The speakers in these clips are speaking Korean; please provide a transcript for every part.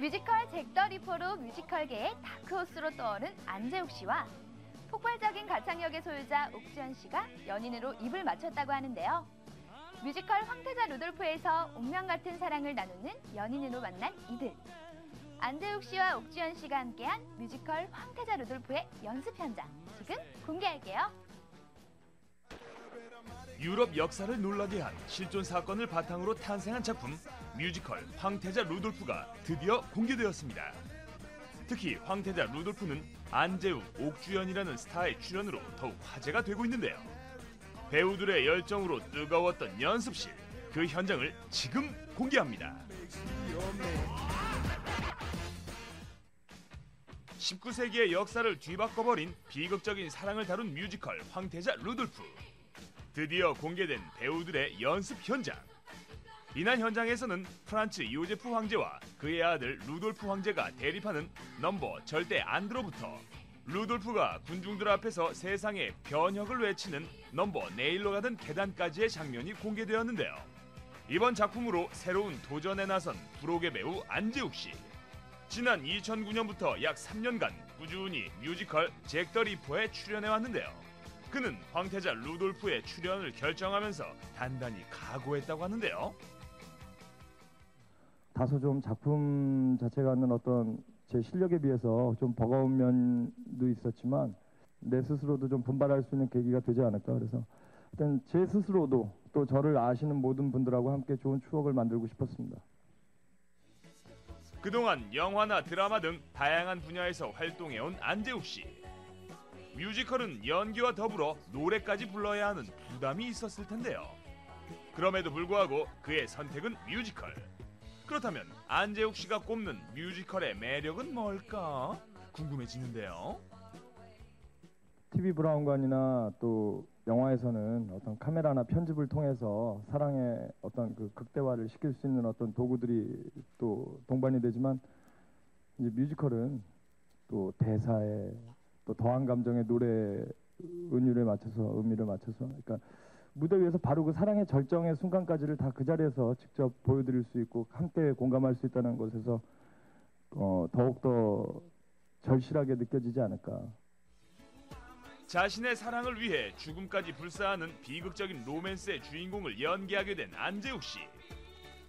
뮤지컬 잭더 리퍼로 뮤지컬계의 다크호스로 떠오른 안재욱 씨와 폭발적인 가창력의 소유자 옥주현 씨가 연인으로 입을 맞췄다고 하는데요. 뮤지컬 황태자 루돌프에서 운명 같은 사랑을 나누는 연인으로 만난 이들. 안재욱 씨와 옥주현 씨가 함께한 뮤지컬 황태자 루돌프의 연습 현장 지금 공개할게요. 유럽 역사를 놀라게 한 실존 사건을 바탕으로 탄생한 작품 뮤지컬 황태자 루돌프가 드디어 공개되었습니다. 특히 황태자 루돌프는 안재욱, 옥주현이라는 스타의 출연으로 더욱 화제가 되고 있는데요. 배우들의 열정으로 뜨거웠던 연습실 그 현장을 지금 공개합니다. 19세기의 역사를 뒤바꿔버린 비극적인 사랑을 다룬 뮤지컬 황태자 루돌프. 드디어 공개된 배우들의 연습 현장. 이날 현장에서는 프란츠 요제프 황제와 그의 아들 루돌프 황제가 대립하는 넘버 절대 안드로부터 루돌프가 군중들 앞에서 세상의 변혁을 외치는 넘버 내일로 가던 계단까지의 장면이 공개되었는데요. 이번 작품으로 새로운 도전에 나선 브로게 배우 안재욱 씨. 지난 2009년부터 약 3년간 꾸준히 뮤지컬 잭더 리퍼에 출연해 왔는데요. 그는 황태자 루돌프의 출연을 결정하면서 단단히 각오했다고 하는데요. 다소 좀 작품 자체가 갖는 어떤 제 실력에 비해서 좀 버거운 면도 있었지만 내 스스로도 좀 분발할 수 있는 계기가 되지 않을까 그래서 일단 제 스스로도 또 저를 아시는 모든 분들하고 함께 좋은 추억을 만들고 싶었습니다. 그동안 영화나 드라마 등 다양한 분야에서 활동해온 안재욱 씨. 뮤지컬은 연기와 더불어 노래까지 불러야 하는 부담이 있었을 텐데요. 그럼에도 불구하고 그의 선택은 뮤지컬. 그렇다면 안재욱 씨가 꼽는 뮤지컬의 매력은 뭘까? 궁금해지는데요. TV 브라운관이나 또 영화에서는 어떤 카메라나 편집을 통해서 사랑의 어떤 그 극대화를 시킬 수 있는 어떤 도구들이 또 동반이 되지만 이제 뮤지컬은 또 대사에 또 더한 감정의 노래 은유를 맞춰서 의미를 맞춰서 그러니까 무대 위에서 바로 그 사랑의 절정의 순간까지를 다 그 자리에서 직접 보여드릴 수 있고 함께 공감할 수 있다는 것에서 어, 더욱 더 절실하게 느껴지지 않을까. 자신의 사랑을 위해 죽음까지 불사하는 비극적인 로맨스의 주인공을 연기하게 된 안재욱 씨.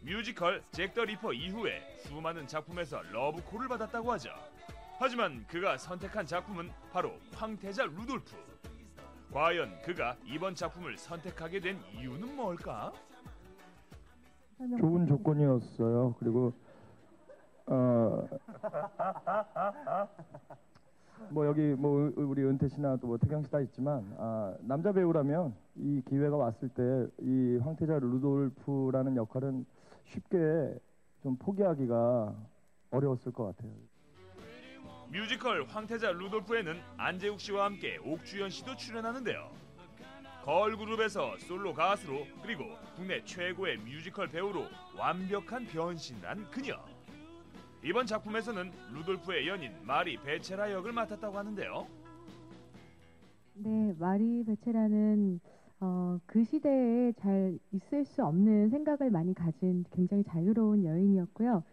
뮤지컬 잭 더 리퍼 이후에 수많은 작품에서 러브콜을 받았다고 하죠. 하지만 그가 선택한 작품은 바로 황태자 루돌프. 과연 그가 이번 작품을 선택하게 된 이유는 뭘까? 좋은 조건이었어요. 그리고 어, 뭐 여기 뭐 우리 은퇴 씨나 또 뭐 태경 씨 다 있지만 아, 남자 배우라면 이 기회가 왔을 때 이 황태자 루돌프라는 역할은 쉽게 좀 포기하기가 어려웠을 것 같아요. 뮤지컬 황태자 루돌프에는 안재욱 씨와 함께 옥주현 씨도 출연하는데요. 걸그룹에서 솔로 가수로 그리고 국내 최고의 뮤지컬 배우로 완벽한 변신을 한 그녀. 이번 작품에서는 루돌프의 연인 마리 베체라 역을 맡았다고 하는데요. 네, 마리 베체라는 어, 그 시대에 잘 있을 수 없는 생각을 많이 가진 굉장히 자유로운 여인이었고요.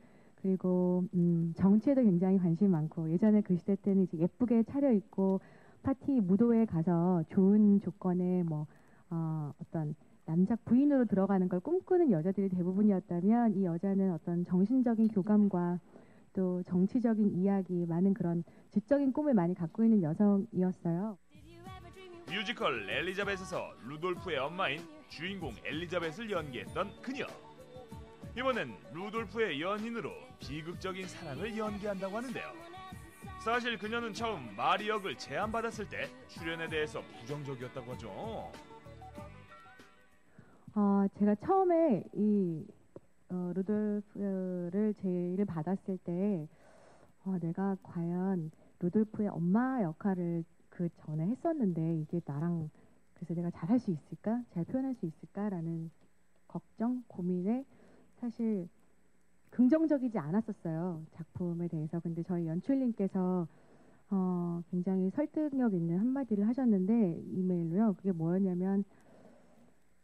그리고 음, 정치에도 굉장히 관심이 많고 예전에 그 시대 때는 이제 예쁘게 차려입고 파티 무도에 가서 좋은 조건의 뭐 어, 어떤 남자 부인으로 들어가는 걸 꿈꾸는 여자들이 대부분이었다면 이 여자는 어떤 정신적인 교감과 또 정치적인 이야기 많은 그런 지적인 꿈을 많이 갖고 있는 여성이었어요. 뮤지컬 엘리자벳에서 루돌프의 엄마인 주인공 엘리자벳을 연기했던 그녀. 이번엔 루돌프의 연인으로 비극적인 사랑을 연기한다고 하는데요. 사실 그녀는 처음 마리 역을 제안받았을 때 출연에 대해서 부정적이었다고 하죠. 어, 제가 처음에 이 어, 루돌프를 제의를 받았을 때 어, 내가 과연 루돌프의 엄마 역할을 그 전에 했었는데 이게 나랑 그래서 내가 잘할 수 있을까? 잘 표현할 수 있을까라는 걱정, 고민에 사실 긍정적이지 않았었어요. 작품에 대해서. 근데 저희 연출님께서 어, 굉장히 설득력 있는 한마디를 하셨는데 이메일로요. 그게 뭐였냐면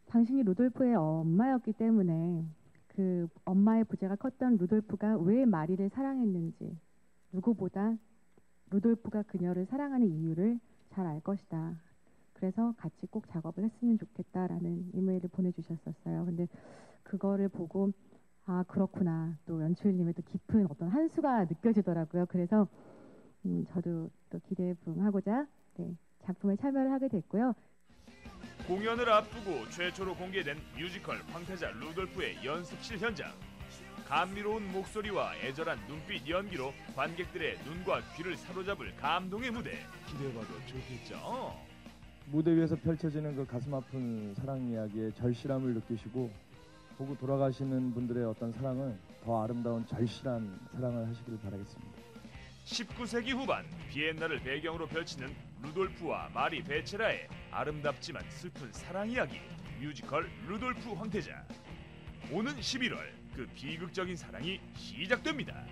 당신이 루돌프의 엄마였기 때문에 그 엄마의 부재가 컸던 루돌프가 왜 마리를 사랑했는지 누구보다 루돌프가 그녀를 사랑하는 이유를 잘 알 것이다. 그래서 같이 꼭 작업을 했으면 좋겠다라는 이메일을 보내주셨었어요. 근데 그거를 보고 아 그렇구나 또 연출님의 또 깊은 어떤 한 수가 느껴지더라고요. 그래서 음, 저도 또 기대에 부응하고자 네, 작품에 참여를 하게 됐고요. 공연을 앞두고 최초로 공개된 뮤지컬 황태자 루돌프의 연습실 현장. 감미로운 목소리와 애절한 눈빛 연기로 관객들의 눈과 귀를 사로잡을 감동의 무대 기대해봐도 좋겠죠. 무대 위에서 펼쳐지는 그 가슴 아픈 사랑 이야기의 절실함을 느끼시고 보고 돌아가시는 분들의 어떤 사랑을 더 아름다운 절실한 사랑을 하시길 바라겠습니다. 19세기 후반 비엔나를 배경으로 펼치는 루돌프와 마리 베체라의 아름답지만 슬픈 사랑 이야기 뮤지컬 루돌프 황태자 오는 11월 그 비극적인 사랑이 시작됩니다.